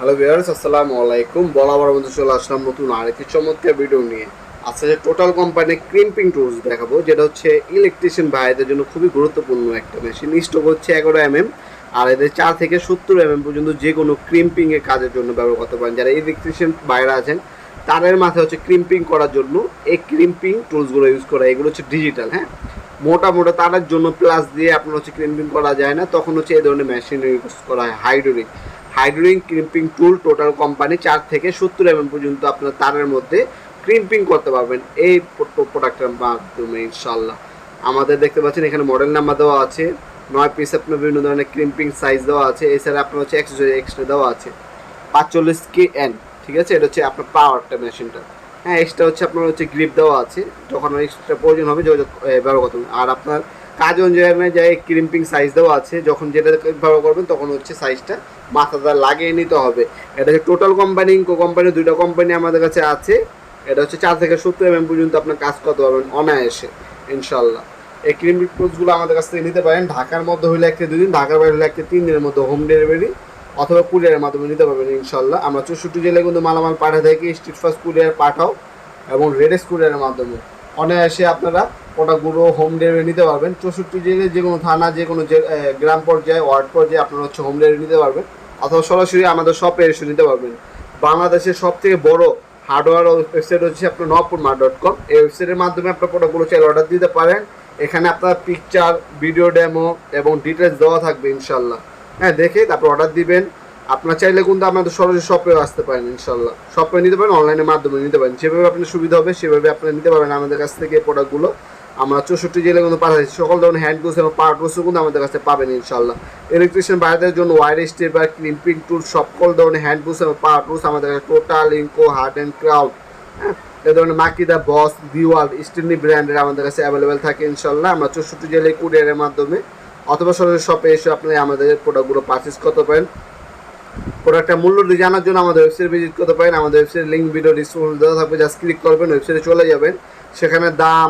Hello viewers আসসালামু আলাইকুম। বরাবর মধ্যে চলে আসলাম নতুন আরেকটি চমৎকার ভিডিও নিয়ে। আজকে টোটাল কোম্পানি ক্রিম্পিং টুলস দেখাবো, যেটা হচ্ছে ইলেকট্রিশিয়ান ভাইদের জন্য খুবই গুরুত্বপূর্ণ একটা মেশিন স্টক হচ্ছে এগারো এম এম আর এদের চার থেকে সত্তর এম এম পর্যন্ত যে কোনো ক্রিম্পিংয়ের কাজের জন্য ব্যবহার করতে পারেন। যারা ইলেকট্রিশিয়ান বাইরে আছেন, তাদের মাথায় হচ্ছে ক্রিম্পিং করার জন্য এই ক্রিম্পিং টুলসগুলো ইউজ করা। এগুলো হচ্ছে ডিজিটাল হ্যাঁ? মোটা মোটা তারের জন্য প্লাস দিয়ে আপনার হচ্ছে ক্রিম্পিং করা যায় না। তখন হচ্ছে এই ধরনের মেশিন ইউজ করা হয়। Hydraulic hydraulic crimping tool total company চার থেকে সত্তর এম পর্যন্ত আপনার তারের মধ্যে ক্রিম্পিং করতে পারবেন এই প্রোডাক্টের মাধ্যমে ইনশাল্লাহ আমাদের দেখতে পাচ্ছেন এখানে মডেল নাম্বার দেওয়া আছে, নয় পিস আপনার বিভিন্ন ধরনের ক্রিম্পিং সাইজ দেওয়া আছে, এছাড়া আপনার হচ্ছে এক্সট্রা এক্সট্রা দেওয়া আছে। পাঁচচল্লিশ কে এন ঠিক আছে? এটা হচ্ছে আপনার পাওয়ারটা মেশিনটা হ্যাঁ এক্সট্রা হচ্ছে আপনার হচ্ছে গ্রিপ দেওয়া আছে। যখন এক্সট্রা প্রয়োজন হবে যোগাযোগ ব্যবহার করতে। আর আপনার কাজ অনুযায়ী যায় ক্রিম্পিং সাইজ দেওয়া আছে, যখন যেটা ব্যবহার করবেন, তখন হচ্ছে সাইজটা মাথাটা লাগিয়ে নিতে হবে। এটা হচ্ছে টোটাল কোম্পানি কোম্পানি দুইটা কোম্পানি আমাদের কাছে আছে। এটা হচ্ছে চার থেকে সত্তর এম পর্যন্ত আপনার কাজ করতে পারবেন অনায়াসে ইনশাল্লাহ এই ক্রিম্পিং কোর্সগুলো আমাদের কাছ থেকে নিতে পারেন। ঢাকার মধ্যে হলে একটা দুদিন ঢাকার বাইরে হলে একটা তিন দিনের মধ্যে হোম ডেলিভারি অথবা কুরিয়ারের মাধ্যমে নিতে পারবেন ইনশাল্লাহ আমরা চৌষট্টি জেলায় কিন্তু মালামাল পাঠা থাকি স্ট্রিট ফাস্ট কুরিয়ার পাঠাও এবং রেডেস কুরিয়ারের মাধ্যমে। অনায়াসে আপনারা প্রোডাক্টগুলো হোম ডেলিভারি নিতে পারবেন। চৌষট্টি জেলায় যে কোনো থানা, যে কোনো গ্রাম পর্যায়ে, ওয়ার্ড পর্যায়ে আপনারা হচ্ছে হোম ডেলিভারি নিতে পারবেন অথবা সরাসরি আমাদের শপে এসে নিতে পারবেন। বাংলাদেশের সব থেকে বড় হার্ডওয়্যার ওয়েবসাইট হচ্ছে আপনার নপুর মার্ট ডট কম। এই ওয়েবসাইটের মাধ্যমে আপনার প্রোডাক্টগুলো চাইলে অর্ডার দিতে পারেন। এখানে আপনার পিকচার ভিডিও ডেমো এবং ডিটেলস দেওয়া থাকবে ইনশাল্লাহ হ্যাঁ দেখে তারপর অর্ডার দিবেন। আপনার চাইলে কিন্তু আমাদের সরাসরি শপেও আসতে পারেন ইনশাল্লাহ শপে নিতে পারেন অনলাইনের মাধ্যমে নিতে পারেন। যেভাবে আপনার সুবিধা হবে, সেভাবে আপনি নিতে পারবেন আমাদের কাছ থেকে প্রোডাক্টগুলো আমরা চৌষট্টি জেলে কিন্তু পাঠাচ্ছি সকল ধরনের হ্যান্ড গ্লোস এবং পাওয়ার গ্লোসও কিন্তু আমাদের কাছে পাবেন ইনশাল্লাহ ইলেকট্রিশিয়ান বাইরের জন্য ওয়ার স্টেপ বা ক্লিম্পিং টুল সকল ধরনের হ্যান্ড গ্লোস এবং পাওয়ার গ্লোস আমাদের কাছে। Total Ingco hard and crowd হ্যাঁ এ ধরনের মাকিদা বস দিওয়াল স্টিনি ব্র্যান্ডের আমাদের কাছে অ্যাভেলেবেল থাকে ইনশাল্লাহ আমরা চৌষট্টি জেলে কুরিয়ারের মাধ্যমে অথবা সরাসরি শপে এসে আপনি আমাদের প্রোডাক্টগুলো পারচেস করতে পারেন। প্রোডাক্টের মূল্য জানার জন্য আমাদের ওয়েবসাইট ভিজিট করতে পারেন। আমাদের ওয়েবসাইট লিঙ্ক ভিডিও ডিসক্রিপশন দেওয়া থাকবে। জাস্ট ক্লিক করবেন ওয়েবসাইটে চলে যাবেন। সেখানে দাম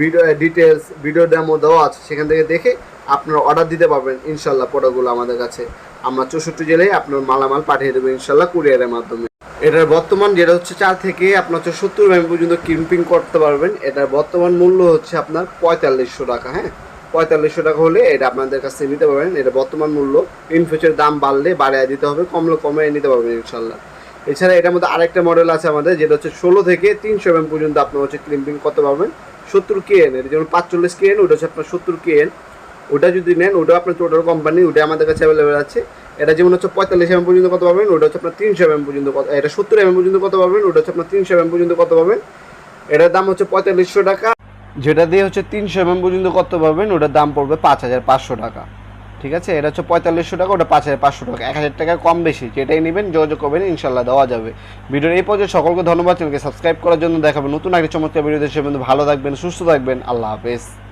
ভিডিও ডিটেলস ভিডিও ডেমো দেওয়া আছে। সেখান থেকে দেখে আপনারা অর্ডার দিতে পারবেন ইনশাল্লাহ প্রোডাক্টগুলো আমাদের কাছে। আমরা চৌষট্টি জেলায় আপনার মালামাল পাঠিয়ে দেবো ইনশাল্লাহ কুরিয়ারের মাধ্যমে। এটার বর্তমান যেটা হচ্ছে চার থেকে আপনার হচ্ছে সত্তর পর্যন্ত কিম্পিং করতে পারবেন। এটার বর্তমান মূল্য হচ্ছে আপনার পঁয়তাল্লিশশো টাকা হ্যাঁ? পঁয়তাল্লিশশো টাকা হলে এটা আপনাদের কাছ নিতে পারবেন। এটা বর্তমান মূল্য। ইন ফিউচার দাম বাড়লে বাড়িয়ে দিতে হবে, কমলে কমে নিতে পারবেন ইনশাল্লাহ এছাড়া এটার মধ্যে আরেকটা মডেল আছে আমাদের, যেটা হচ্ছে ষোলো থেকে তিনশো এম পর্যন্ত আপনার হচ্ছে ক্লিম্পিং করতে পারবেন। সত্তর কে এন এটা যেমন পাঁচচল্লিশ কে এন ওটা হচ্ছে আপনার সত্তর কে এন ওটা যদি নেন, ওটা আপনার টোটাল কোম্পানি ওটা আমাদের কাছে অ্যাভেলেবেল আছে। এটা যেমন হচ্ছে পঁয়তাল্লিশ এম পর্যন্ত কত পাবেন ওটা হচ্ছে আপনার তিনশো এম পর্যন্ত কত এটা সত্তর এম পর্যন্ত কত পাবেন ওটা হচ্ছে আপনার তিনশো এম পর্যন্ত কত পাবেন এটার দাম হচ্ছে পঁয়তাল্লিশশো টাকা। যেটা দিয়ে হচ্ছে তিনশো এম পর্যন্ত করতে পারবেন ওটার দাম পড়বে পাঁচ হাজার পাঁচশো টাকা। ঠিক আছে? এটা হচ্ছে পঁয়তাল্লিশশো টাকা, ওটা পাঁচ হাজার পাঁচশো টাকা। এক হাজার টাকা কম বেশি, যেটাই নেবেন, যোগাযোগ করবেন, ইনশাল্লাহ দেওয়া যাবে। ভিডিওর এই পর্যায়ে সকলকে ধন্যবাদ। চ্যানেলকে সাবস্ক্রাইব করার জন্য দেখাবেন নতুন একটা চমৎকার ভিডিও দেশে ভালো থাকবেন, সুস্থ থাকবেন। আল্লাহ হাফেজ।